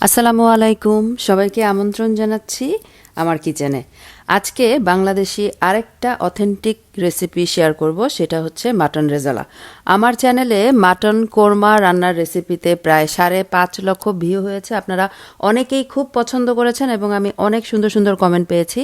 আসসালামু আলাইকুম। সবাইকে আমন্ত্রণ জানাচ্ছি। আমার কিচেনে। আজকে বাংলাদেশি আরেকটা অথেন্টিক রেসিপি শেয়ার করব, সেটা হচ্ছে মাটন রেজালা। আমার চ্যানেলে মাটন কোরমা রান্নার রেসিপিতে প্রায় সাড়ে পাঁচ লক্ষ ভিউ হয়েছে। আপনারা অনেকেই খুব পছন্দ করেছেন এবং আমি অনেক সুন্দর সুন্দর কমেন্ট পেয়েছি।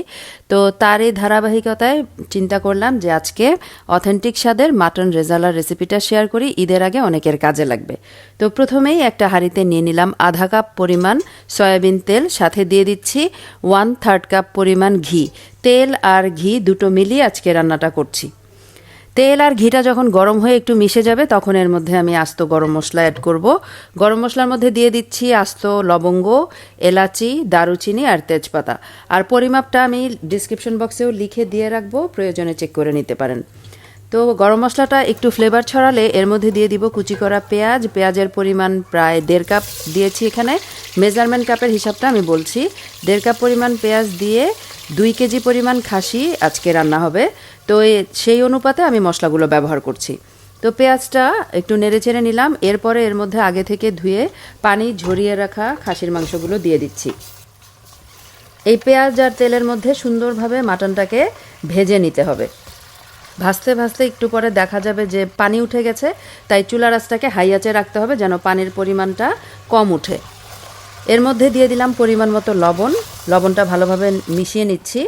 তো তার এই ধারাবাহিকতায় চিন্তা করলাম যে আজকে অথেন্টিক স্বাদের মাটন রেজালার রেসিপিটা শেয়ার করি। ঈদের আগে অনেকের কাজে লাগবে। তো প্রথমেই একটা হাঁড়িতে নিয়ে নিলাম আধা কাপ পরিমাণ সয়াবিন তেল, সাথে দিয়ে দিচ্ছি ওয়ান থার্ড কাপ পরিমাণ ঘি। তেল আর ঘি দুটো মিলিয়ে আজকে রান্নাটা করছি। তেল আর ঘিটা যখন গরম হয়ে একটু মিশে যাবে, তখন এর মধ্যে আমি আস্ত গরম মশলা অ্যাড করব। গরম মশলার মধ্যে দিয়ে দিচ্ছি আস্ত লবঙ্গ, এলাচি, দারুচিনি আর তেজপাতা। আর পরিমাপটা আমি ডিসক্রিপশন বক্সেও লিখে দিয়ে রাখব, প্রয়োজনে চেক করে নিতে পারেন। তো গরম মশলাটা একটু ফ্লেভার ছড়ালে এর মধ্যে দিয়ে দিব কুচি করা পেঁয়াজ। পেঁয়াজের পরিমাণ প্রায় দেড় কাপ দিয়েছি এখানে। মেজারমেন্ট কাপের হিসাবটা আমি বলছি। দেড় কাপ পরিমাণ পেঁয়াজ দিয়ে দুই কেজি পরিমাণ খাসি আজকে রান্না হবে। তো সেই অনুপাতে আমি মশলাগুলো ব্যবহার করছি। তো পেঁয়াজটা একটু নেড়ে চেড়ে নিলাম। এরপরে এর মধ্যে আগে থেকে ধুয়ে পানি ঝরিয়ে রাখা খাসির মাংসগুলো দিয়ে দিচ্ছি। এই পেঁয়াজ আর তেলের মধ্যে সুন্দরভাবে মাটনটাকে ভেজে নিতে হবে। ভাজতে ভাজতে একটু পরে দেখা যাবে যে পানি উঠে গেছে, তাই চুলা রাসটাকে হাই আঁচে রাখতে হবে যেন পানির পরিমাণটা কম উঠে। এর মধ্যে দিয়ে দিলাম পরিমাণ মতো লবণ। লবণটা ভালোভাবে মিশিয়ে নিচ্ছি।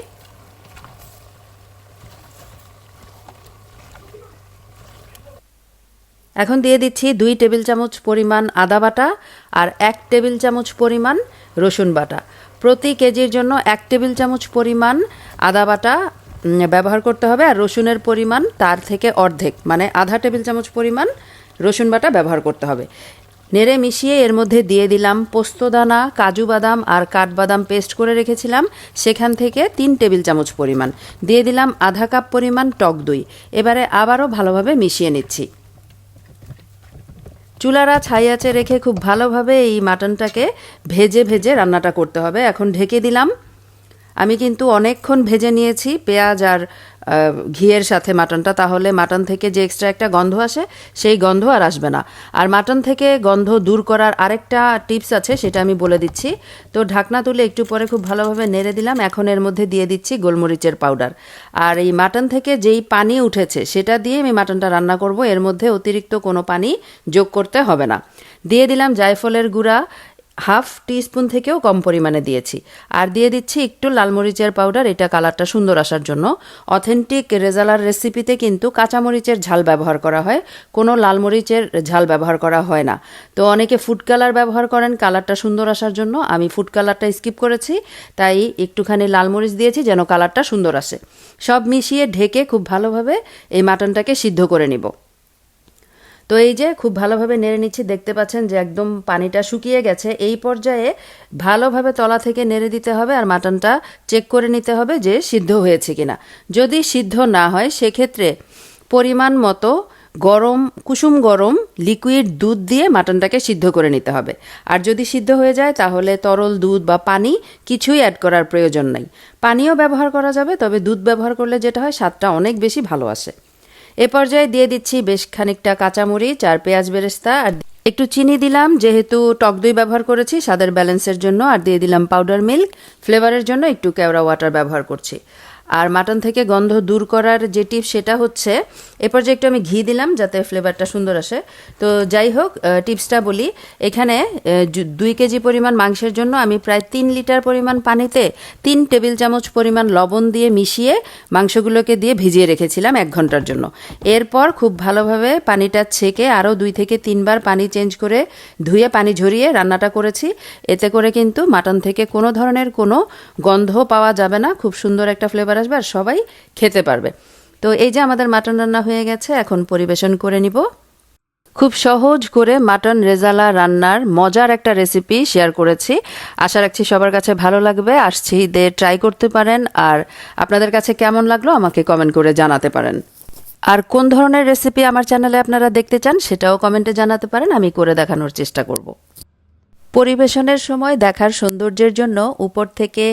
এখন দিয়ে দিচ্ছি দুই টেবিল চামচ পরিমাণ আদা বাটা আর এক টেবিল চামচ পরিমাণ রসুন বাটা। প্রতি কেজির জন্য এক টেবিল চামচ পরিমাণ আদা বাটা ব্যবহার করতে হবে আর রসুনের পরিমাণ তার থেকে অর্ধেক মানে আধা টেবিল চামচ পরিমাণ রসুন বাটা ব্যবহার করতে হবে। নেড়ে মিশিয়ে এর মধ্যে দিয়ে দিলাম পোস্তদানা কাজু বাদাম আর কাঠবাদাম পেস্ট করে রেখেছিলাম, সেখান থেকে তিন টেবিল চামচ পরিমাণ। দিয়ে দিলাম আধা কাপ পরিমাণ টক দই। এবারে আবারও ভালোভাবে মিশিয়ে নিচ্ছি। চুলারা ছাই রেখে খুব ভালোভাবে এই মাটনটাকে ভেজে ভেজে রান্নাটা করতে হবে। এখন ঢেকে দিলাম আমি কিন্তু অনেকক্ষণ ভেজে নিয়েছি, পেঁয়াজ আর ঘিয়ের সাথে মাটনটা। তাহলে মাটন থেকে যে এক্সট্রা একটা গন্ধ আসে, সেই গন্ধ আর আসবে না। আর মাটন থেকে গন্ধ দূর করার আরেকটা টিপস আছে, সেটা আমি বলে দিচ্ছি। তো ঢাকনা তুলে একটু পরে খুব ভালোভাবে নেড়ে দিলাম। এখন এর মধ্যে দিয়ে দিচ্ছি গোলমরিচের পাউডার আর এই মাটন থেকে যেই পানি উঠেছে, সেটা দিয়ে আমি মাটনটা রান্না করব। এর মধ্যে অতিরিক্ত কোনো পানি যোগ করতে হবে না। দিয়ে দিলাম জায়ফলের গুঁড়া হাফ টিস্পুন থেকেও কম পরিমাণে দিয়েছি। আর দিয়ে দিচ্ছি একটু লাল মরিচের পাউডার, এটা কালারটা সুন্দর আসার জন্য। অথেন্টিক রেজালার রেসিপিতে কিন্তু কাঁচামরিচের ঝাল ব্যবহার করা হয়, কোনো লাল মরিচের ঝাল ব্যবহার করা হয় না। তো অনেকে ফুড কালার ব্যবহার করেন, কালারটা সুন্দর আসার জন্য। আমি ফুড কালারটা স্কিপ করেছি, তাই একটুখানি লাল মরিচ দিয়েছি যেন কালারটা সুন্দর আসে। সব মিশিয়ে ঢেকে খুব ভালোভাবে এই মাটনটাকে সিদ্ধ করে নিব। তো এই যে খুব ভালোভাবে নেড়ে নিচ্ছি, দেখতে পাচ্ছেন যে একদম পানিটা শুকিয়ে গেছে। এই পর্যায়ে ভালোভাবে তলা থেকে নেড়ে দিতে হবে আর মাটনটা চেক করে নিতে হবে যে সিদ্ধ হয়েছে কিনা। যদি সিদ্ধ না হয়, সেক্ষেত্রে পরিমাণ মতো গরম, কুসুম গরম লিকুইড দুধ দিয়ে মাটনটাকে সিদ্ধ করে নিতে হবে। আর যদি সিদ্ধ হয়ে যায়, তাহলে তরল দুধ বা পানি কিছুই অ্যাড করার প্রয়োজন নাই। পানিও ব্যবহার করা যাবে, তবে দুধ ব্যবহার করলে যেটা হয়, স্বাদটা অনেক বেশি ভালো আসে। এ পর্যায়ে দিয়ে দিচ্ছি বেশ খানিকটা কাঁচামরিচ আর পেঁয়াজ বেরেস্তা, আর একটু চিনি দিলাম। যেহেতু টক দই ব্যবহার করেছি, স্বাদের ব্যালেন্সের জন্য আর দিয়ে দিলাম পাউডার মিল্ক। ফ্লেভারের জন্য একটু কেওড়া ওয়াটার ব্যবহার করছি। আর মাটন থেকে গন্ধ দূর করার যে টিপ সেটা হচ্ছে এ পর্যায়ে একটু আমি ঘি দিলাম যাতে ফ্লেভারটা সুন্দর আসে। তো যাই হোক টিপসটা বলি, এখানে দুই কেজি পরিমাণ মাংসের জন্য আমি প্রায় তিন লিটার পরিমাণ পানিতে তিন টেবিল চামচ পরিমাণ লবণ দিয়ে মিশিয়ে মাংসগুলোকে দিয়ে ভিজিয়ে রেখেছিলাম এক ঘণ্টার জন্য। এরপর খুব ভালোভাবে পানিটা ছেঁকে আরও দুই থেকে তিনবার পানি চেঞ্জ করে ধুয়ে পানি ঝরিয়ে রান্নাটা করেছি। এতে করে কিন্তু মাটন থেকে কোনো ধরনের কোনো গন্ধ পাওয়া যাবে না। খুব সুন্দর একটা ফ্লেভার আসবে আর সবাই খেতে পারবে। তো এই যে আমাদের মাটন রান্না হয়ে গেছে, এখন পরিবেশন করে নিব। খুব সহজ করে মাটন রেজালা রান্নার মজার একটা রেসিপি শেয়ার করেছি। আশা রাখছি সবার কাছে ভালো লাগবে। আসছি, ঈদে ট্রাই করতে পারেন। আর আপনাদের কাছে কেমন লাগল আমাকে কমেন্ট করে জানাতে পারেন। আর কোন ধরনের রেসিপি আমার চ্যানেলে আপনারা দেখতে চান সেটাও কমেন্টে জানাতে পারেন, আমি করে দেখানোর চেষ্টা করব। পরিবেশনের সময় দেখার সৌন্দর্যের জন্য উপর থেকে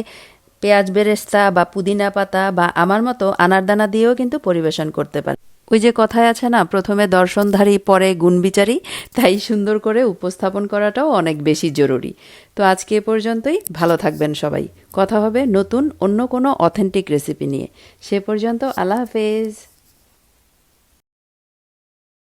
পেঁয়াজ বেরেস্তা বা পুদিনা পাতা বা আমার মতো আনারদানা দিয়েও কিন্তু পরিবেশন করতে পারেন ওই যে কথায় আছে না, প্রথমে দর্শনধারী, পরে গুণবিচারী, তাই সুন্দর করে উপস্থাপন করাটাও অনেক বেশি জরুরি। তো আজকে এ পর্যন্তই, ভালো থাকবেন সবাই। কথা হবে নতুন অন্য কোনো অথেন্টিক রেসিপি নিয়ে। সে পর্যন্ত আল্লাহ হাফেজ।